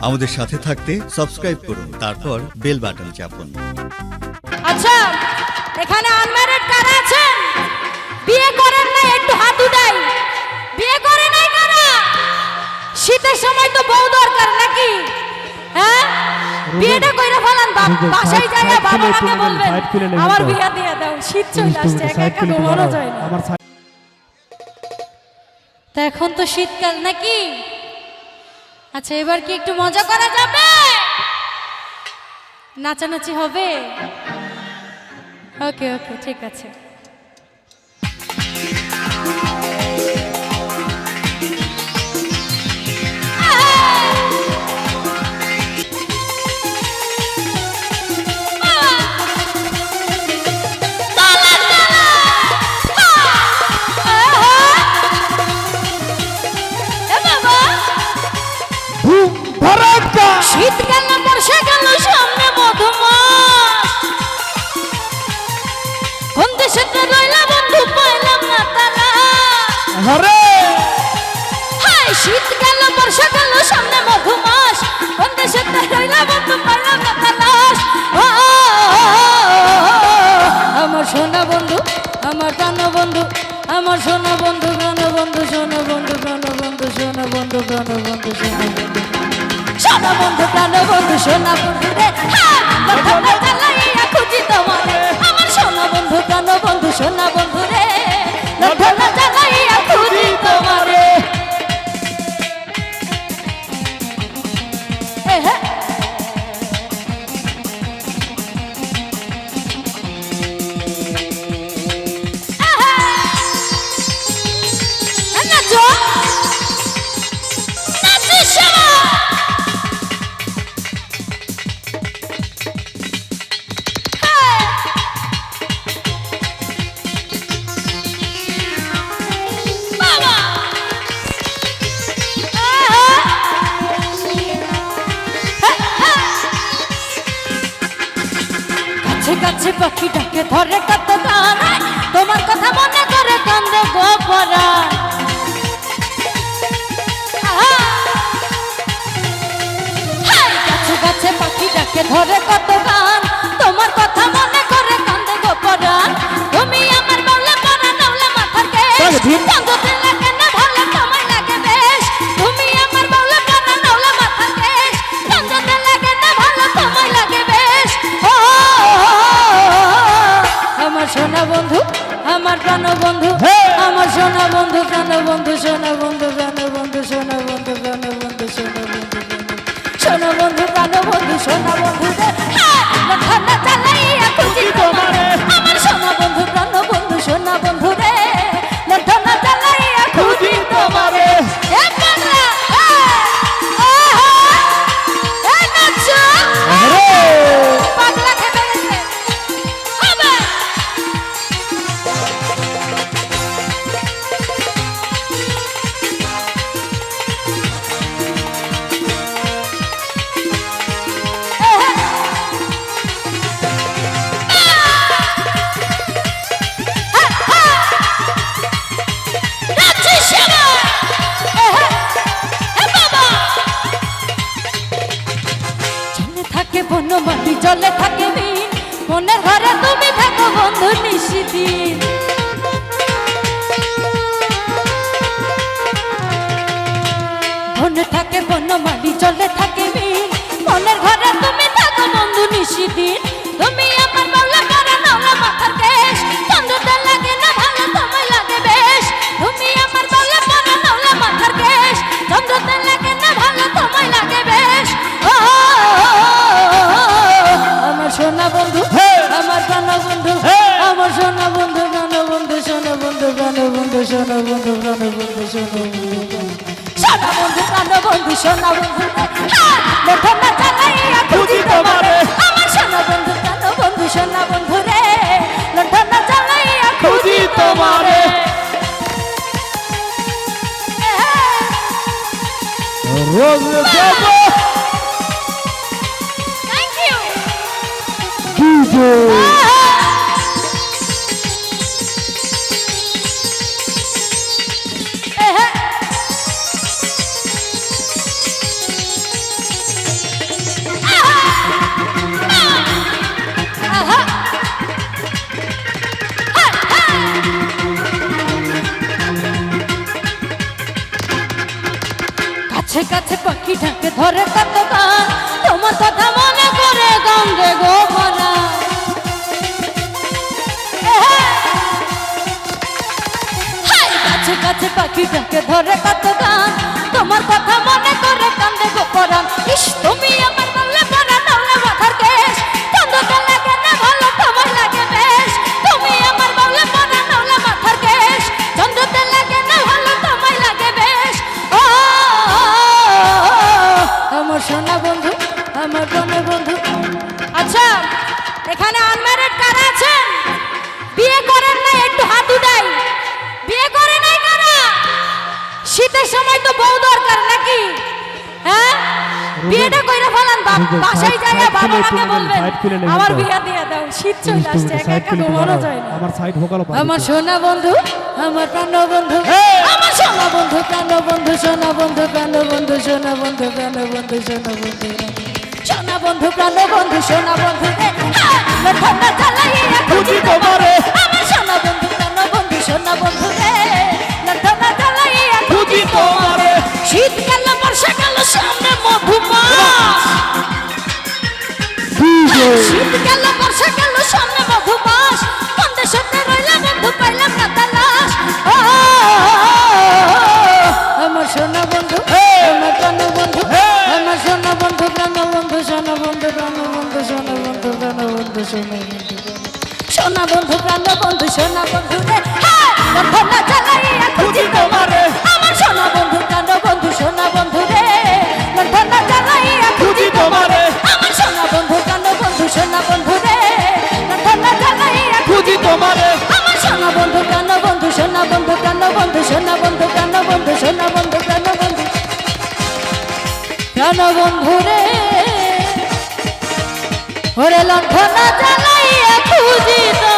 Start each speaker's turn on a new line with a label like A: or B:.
A: আমাদের সাথে থাকতে সাবস্ক্রাইব করুন তারপর বেল বাটন চাপুন।
B: আচ্ছা এখানে আনম্যারিড কারা আছেন? বিয়ে করেন নাই একটু হাত উঠাই। বিয়ে করে নাই কারা? শীতের সময় তো বউ দরকার নাকি? হ্যাঁ? বিয়েটা কইরা ফেলান বাসায় যাইয়া বাবা মাকে বলবেন আমার বিয়া দিয়ে দাও শীত চলে আসছে একা একা ঘুমানো যায় না
C: আমার
B: তা এখন তো শীতকাল নাকি? আচ্ছা এবার কি একটু মজা করা যাবে? নাচানাচি হবে? ওকে ওকে ঠিক আছে। আমার প্রাণ বন্ধু আমার সোনা বন্ধু প্রাণ বন্ধু সোনা বন্ধু প্রাণ বন্ধু সোনা বন্ধু প্রাণ বন্ধু সোনা বন্ধু। সোনা বন্ধু প্রাণ বন্ধু সোনা বন্ধু রে হ্যাঁ, কথা না চালাইয়া খুঁজি তোমারে। আমার সোনা বন্ধু প্রাণ বন্ধু সোনা বন্ধু। পাখি ডাকে ধরে কত তোমার কথা মনে করে কান্দে গোপরা গাছে গাছে পাখি ডাকে ধরে কত গান আমার সোনা বন্ধু আমার প্রাণ বন্ধু! আমার সোনা বন্ধু প্রাণ বন্ধু সোনা বন্ধু প্রাণ বন্ধু সোনা বন্ধু প্রাণ বন্ধু সোনা বন্ধু সোনা বন্ধু প্রাণ বন্ধু সোনা বন্ধু থাকে মিন মনের তুমি থাকো বন্ধু নিশিদিন। মনে থাকে বনমালি জলে থাকে মিন মনের ঘরে তুমি থাকো বন্ধু নিশিদিন। বন্ধু সোনা বন্ধু প্রাণ বন্ধু বন্ধু সোনা বন্ধু প্রাণ বন্ধু সোনা বন্ধু হ্যাঁ চালাইয়া খুঁজি তোমারে আমার সোনা বন্ধু প্রাণ বন্ধু সোনা বন্ধু রে লোঠনা চালাইয়া খুঁজি তোমারে
C: রোজ দেব
B: থ্যাংক ইউ ঢাকে কত গান তোমার কথা মনে করে গঙ্গে গো মনা। কাছে কাছে পাখি ডাকে ধরে কত গান তোমার কথা মনে করে কান্দে গো সোনা বন্ধু আমার বনে বন্ধু। আচ্ছা এখানে আনম্যারিড কারা আছেন? বিয়ে করেন নাই একটু হাত উঠাই। বিয়ে করে নাই কারা? শীতের সময় তো বউ দরকার নাকি? হ্যাঁ? বিয়েটা কইরা ফেলান বাসায় যাইয়া বাবা মাকে বলবেন আমার বিয়া দিয়ে দাও শীত চলে আসছে একা একা ঘুমানো যায় না
C: আমার সাইড ভোকালো
B: আমার সোনা বন্ধু আমার প্রাণ বন্ধু আমার সোনা বন্ধু প্রাণ বন্ধু সোনা বন্ধু প্রাণ বন্ধু সোনা বন্ধু প্রাণ বন্ধু সোনা বন্ধু সোনা বন্ধু প্রাণ বন্ধু সোনা বন্ধু ঠান্ডা তোমারে প্রাণ বন্ধু রে ওরে লণ্ঠন জ্বালাইয়া তো